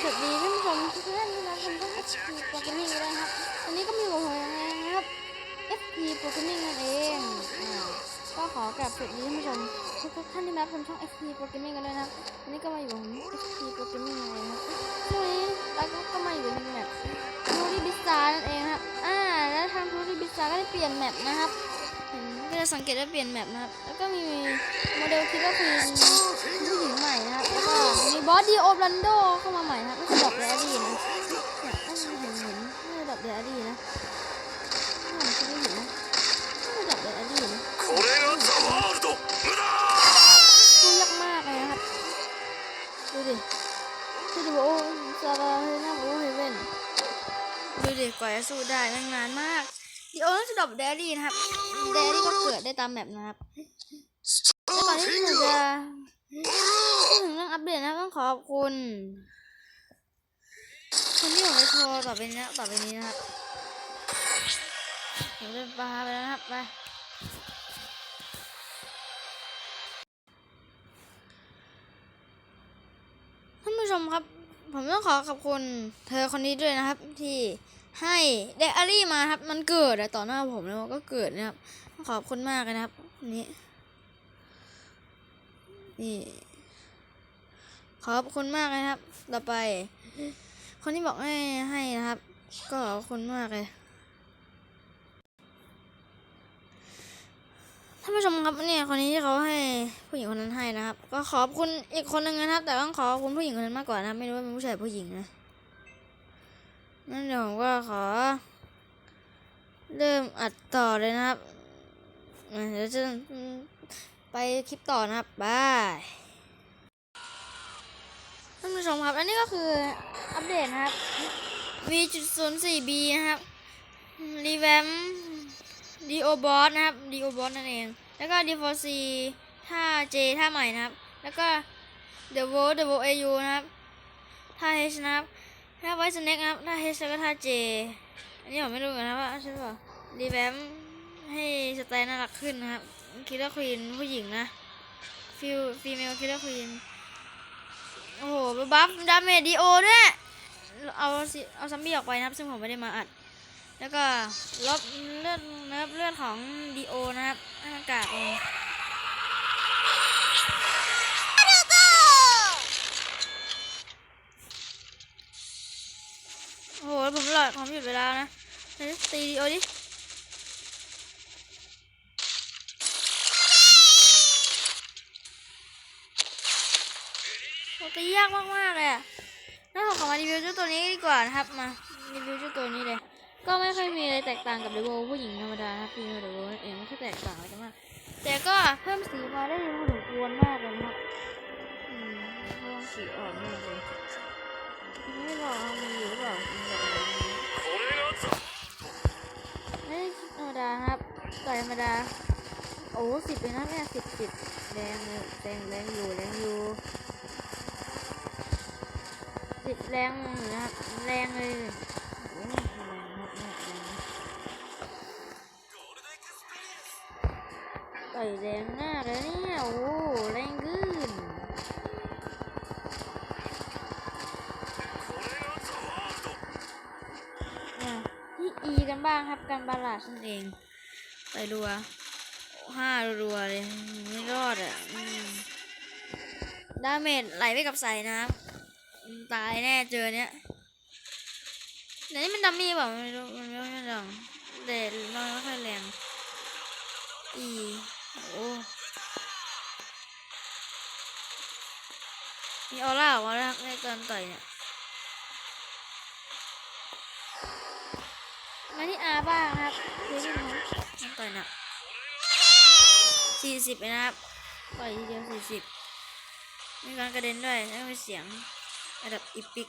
สวัสดีท่านผู้ชมทุกท่านนะครับผมก็ FP Programming ก็ได้ครับวันนี้ก็มีกับผมเองนะครับ FP Programming นั่นเองก็ขอกราบสวัสดีท่านผู้ชมทุกท่านที่มารับชมช่อง FP Programming กันเลยนะครับวันนี้ก็มาอยู่กับผม FP Programming นั่นเองครับช่วงนี้เราก็ก็มาอยู่ในแมปทูริบิสตานั่นเองครับอ่าแล้วทางทูริบิสตาก็ได้เปลี่ยนแมปนะครับ ก็จะสังเกตว่าเปลี่ยนแมปนะครับ แล้วก็มีโมเดลคิดว่าคือผู้หญิงใหม่นะครับ แล้วก็มีบอสดีโอบลันโดเข้ามาใหม่นะครับไม่ใช่ดอกเดดี้นะไม่เห็นเห็นไม่ใช่ดอกเดดี้นะไม่ใช่เห็นนะไม่ใช่ดอกเดดี้นะสู้ยากมากเลยครับ ดูดิคือดูโอ้ซาบาเฮน่าโอ้เฮเว่นดูดิกว่าจะสู้ได้นานมาก ดิโอน่าจะดับเดอารี่นะครับเดอารี่ก็เกิดได้ตามแมปนะครับแล้วก่อนที่ผมจะพูดถึงเรื่องอัปเดตนะต้องขอบคุณคนที่ผมจะโทรต่อไปนี้ต่อไปนี้นะครับผมจะพาไปแล้วนะครับไปท่านผู้ชมครับ ผมต้องขอขอบคุณเธอคนนี้ด้วยนะครับที่ ให้ไดอารี่มาครับ มันเกิดต่อหน้าผมแล้วก็เกิดนะครับ ขอบคุณมากเลยนะครับนนี้นี่ ขอบคุณมากเลยนะครับ ต่อไป คนที่บอกให้ให้นะครับ ก็ขอบคุณมากเลยท่านผู้ชมครับเนี่ยคนนี้ที่เขาให้ผู้หญิงคนนั้นให้นะครับ ก็ขอบคุณอีกคนหนึ่งนะครับ แต่ต้องขอบคุณผู้หญิงคนนั้นมากกว่านะไม่รู้ว่าเป็นผู้ชายผู้หญิงนะ นั่นเดี๋ยวผมก็ขอ เริ่มอัดต่อเลยนะครับ เดี๋ยวจะไปคลิปต่อนะครับบายท่านผู้ชมครับ อันนี้ก็คืออัปเดตนะครับ V.04B นะครับ รีแวมดีโอบอสนะครับดีโอบอสนั่นเอง แล้วก็ D4C ท่า J ท่าใหม่นะครับ แล้วก็ The v o The v o AU นะครับท่า H นะครับ ท่าไวสเน็กครับท่า H แล้วก็ท่า J อันนี้ผมไม่รู้กันนะว่าใช่เปล่ารีแวมให้สไตล์น่ารักขึ้นนะครับคิดว่าควีนผู้หญิงนะฟิลฟีเมลคิดว่าควีนโอ้โหบัฟดาเมจดีโอด้วย เอาเอาซัมบี้ออกไปนะครับ ซึ่งผมไม่ได้มาอัด แล้วก็ลบเลือดเนิบเลือดของดีโอนะครับให้มันกากลง โอ้โหผมหลอดผมหยุดเวลานะตีดีโอดิโหตียากมากๆเลยอะงั้นผมขอมารีวิวเจ้าตัวนี้ดีกว่านะครับมารีวิวเจ้าตัวนี้เลย ก็ไม่ค่อยมีอะไรแตกต่างกับเดโวผู้หญิงธรรมดานะครับฟีเมลเดโวนั่นเองไม่ค่อยแตกต่างอะไรกันมาก แต่ก็เพิ่มสีมาได้พอสมควรมากเลยนะครับอืมเพิ่มสีอ่อนมากเลย ไม่บอกเอามีอยู่หรือเปล่าเฮ้ยธรรมดาครับต่อยธรรมดา โอ้สิบเลยนะแม่สิบสิบแรงเลยแรงแรงอยู่แรงอยู่สิบแรงนะครับแรงเลยแรงครับแม่แรงต่อยแรงหน้าเลยนี่ บ้างครับกันบาลาชนั่นเอง ไปรัวห้ารัวเลยไม่รอดอะอืมดาเมจไหลไปกับใส่นะครับตายแน่เจอเนี้ยแต่นี่มันดัมมี่เปล่าไม่รู้มันไม่ค่อยดังแต่มันไม่ค่อยแรงอีโอ้มีออร่าออกมาแล้วในตอนต่อยเนี่ย อาบ้าครับดูดิครับต่อยหนักสี่สิบนะครับต่อยทีเดียวสี่สิบมีการกระเด็นด้วยแล้วมีเสียงระดับอีพิก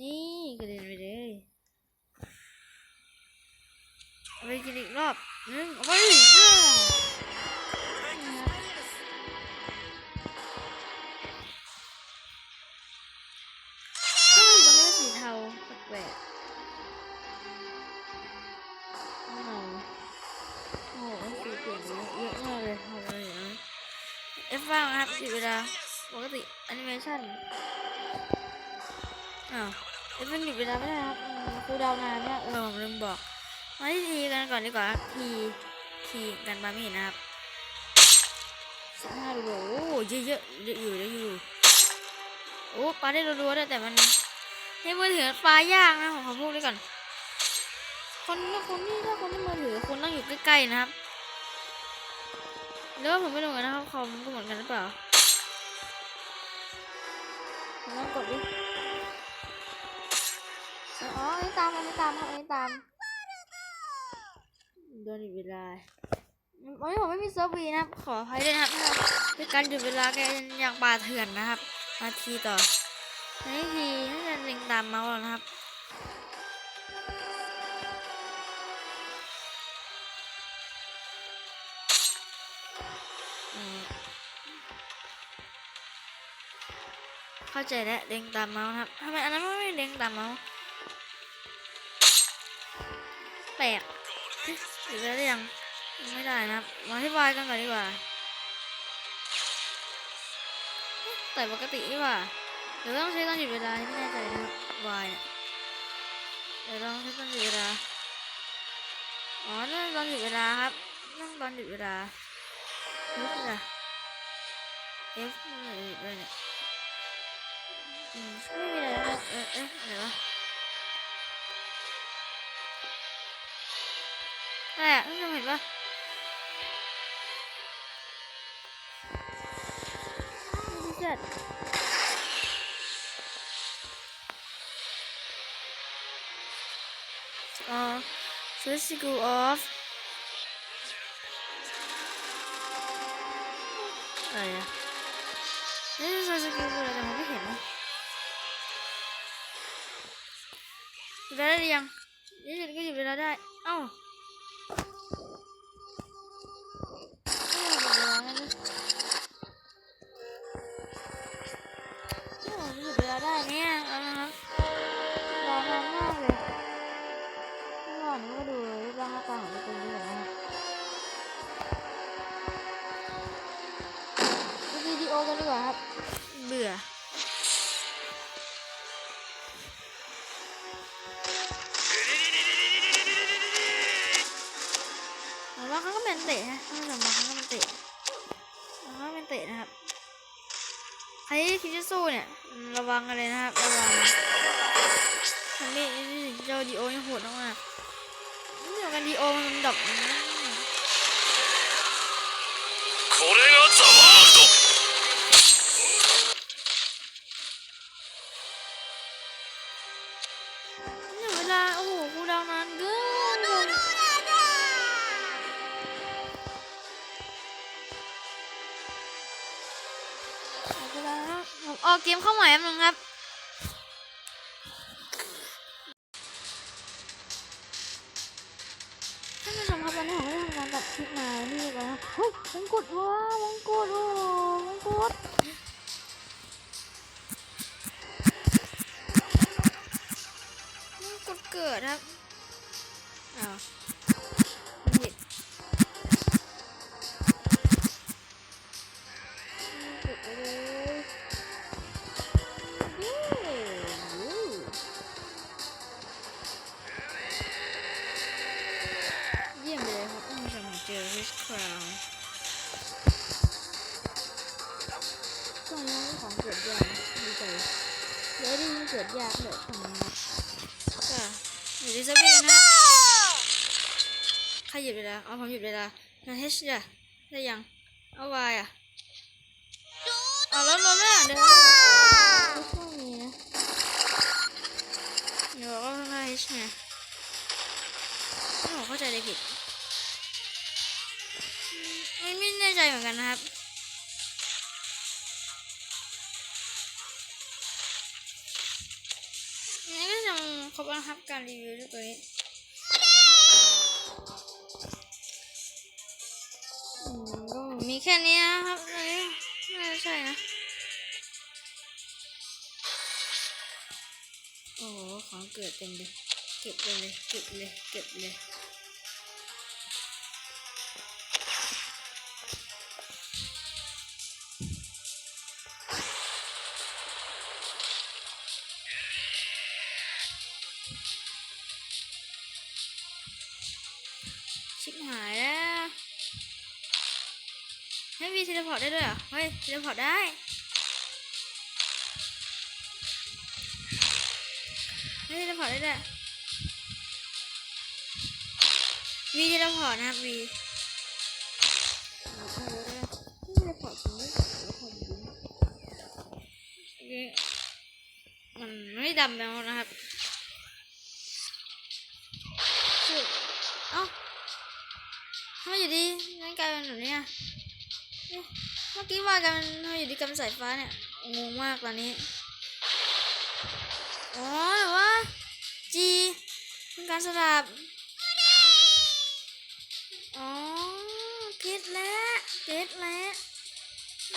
นี่กระเด็นไปเลยไปกินอีกรอบหนึ่งเอาไป สีเวลาปกติแอนิเมชันอ้าวเอฟเฟกต์หยุดเวลาไม่ได้ครับอืมครูดาวนานเนี่ยเออผมลืมบอก มาที่ทีกันก่อนดีกว่าครับทีทีกันบามีนะครับสิบห้าโลโอ้เยอะเยอะเยอะอยู่เยอะอยู่โอ้ปลาได้รัวๆได้แต่มันในมือถือปลายากนะผมขอพูดไว้ก่อน คนถ้คนที่ถ้าคนที่มือถือคนต้องอยู่ใกล้ๆนะครับแล้วผมไม่รู้นกันนะครับคอมก็เหมือนกันหรือเปล่า ลองกดดิอ๋ออันนี้ตามอันนี้ตามครับอันนี้ตามโดนหยุดเวลาวันนี้ผมไม่มีเซิร์ฟวีนะครับ ขออภัยด้วยนะครับด้วยการหยุดเวลาแกอย่างป่าเถื่อนนะครับ นาทีต่อนาทีน่าจะเล็งตามเมาส์แล้วนะครับ เข้าใจแล้วเล็งตามเมาส์ครับทำไมอันนั้นไม่เล็งตามเมาส์แปลกหรือได้ยังยังไม่ได้นะมาที่วายกันก่อนดีกว่าแต่ปกติดีกว่าเดี๋ยวต้องใช้ตอนหยุดเวลาที่ไม่แน่ใจนะครับวายเนี่ยเดี๋ยวลองใช้ตอนหยุดเวลาอ๋อนั่นตอนหยุดเวลาครับนั่งตอนหยุดเวลาเอฟอะเอฟอะไรด้วยเนี่ย อืมไม่มีอะไรแล้วเออเอ๊ะอะไรวะอะไรอะท่านผู้ชมเห็นปะนี่เสร็จอ๋อ first school off อะไรอะ เวลาได้หรือยังนี่หยุดก็หยุดเวลาได้ เอ้า ครที่คิดจะสู้เนี่ยอืมระวังกันเลยนะครับ ระวังทันนี่นี่เจ้าดีโอยังโหดมากๆนี่เดียวกันดีโอมันดับอืม これがザワールド เกมเข้าใหม่แป๊บนึงครับท่านผู้ชมครับวันนี้ผมได้ทำการตัดคลิปมานี่ก่อนนะเฮ้ยมงกุฎว้าวมงกุฎโอ้มงกุฎมงกุฎเกิดครับ หยุดเวลา เอาผมหยุดเวลานาเฮชจ้ะได้ยัง เอาวายอะเอาแล้วรถไม่อ่านเดินไม่ช่วงนี้นะเดี๋ยวก็นาเฮชไงไม่ผมเข้าใจเลยผิดไม่ไม่แน่ใจเหมือนกันนะครับนี่ก็จะครบแล้วนะครับการรีวิวด้วยตัวนี้ ก็มีแค่นี้นะครับไม่ใช่นะโอ้ของเกิดเต็มเลย เก็บเลย เก็บเลย เก็บเลย เทเลพอร์ตได้ด้วยเหรอ เฮ้ย เทเลพอร์ตได้ให้เทเลพอร์ตได้ด้วยวีเทเลพอร์ตนะครับวีเทเลพอร์ตจริงมันไม่ดำแล้วนะครับเอ้าทำไมอยู่ดีนั่นกลายเป็นแบบนี้อะ เมื่อกี้ว่ากันทำไมอยู่ดีกลายเป็นสายฟ้าเนี่ยงงมากตอนนี้อ๋อหรือว่า G เป็นการสลับอ๋อเก็ตแล้วเก็ตแล้ว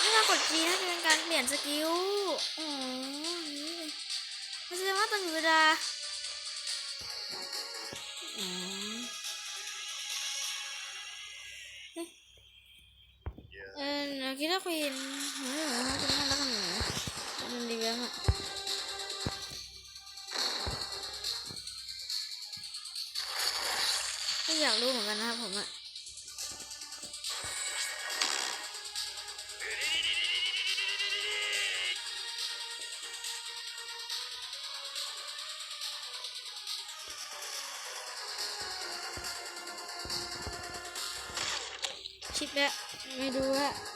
ถ้าเรากด G น่าจะเป็นการเปลี่ยนสกิลอ๋อนี่แสดงว่าต้องอยู่เวลาอ๋อ เดี๋ยวคิดว่าควีนเฮ้ยเหมือนว่าจะน่ารักขนาดไหนมันดีแวมอะก็อยากรู้เหมือนกันนะครับผมอะชิปแล้วไม่ดูอะ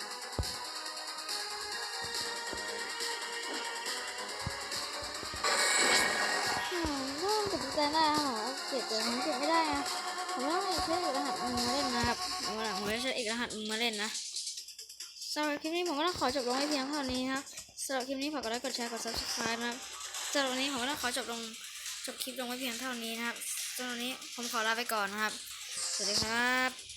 ใจได้ค่ะว่าเก็บแต่ผมเก็บไม่ได้นะผมต้องใช้อีกรหัสมึงมาเล่นนะครับเอาละผมจะใช้อีกรหัสมึงมาเล่นนะสำหรับคลิปนี้ผมก็ต้องขอจบลงไว้เพียงเท่านี้นะครับสำหรับคลิปนี้ฝากกดไลค์กดแชร์กด subscribe นะครับสำหรับวันนี้ผมก็ต้องขอจบลงจบคลิปลงไว้เพียงเท่านี้นะครับสำหรับวันนี้ผมขอลาไปก่อนนะครับ สวัสดีครับ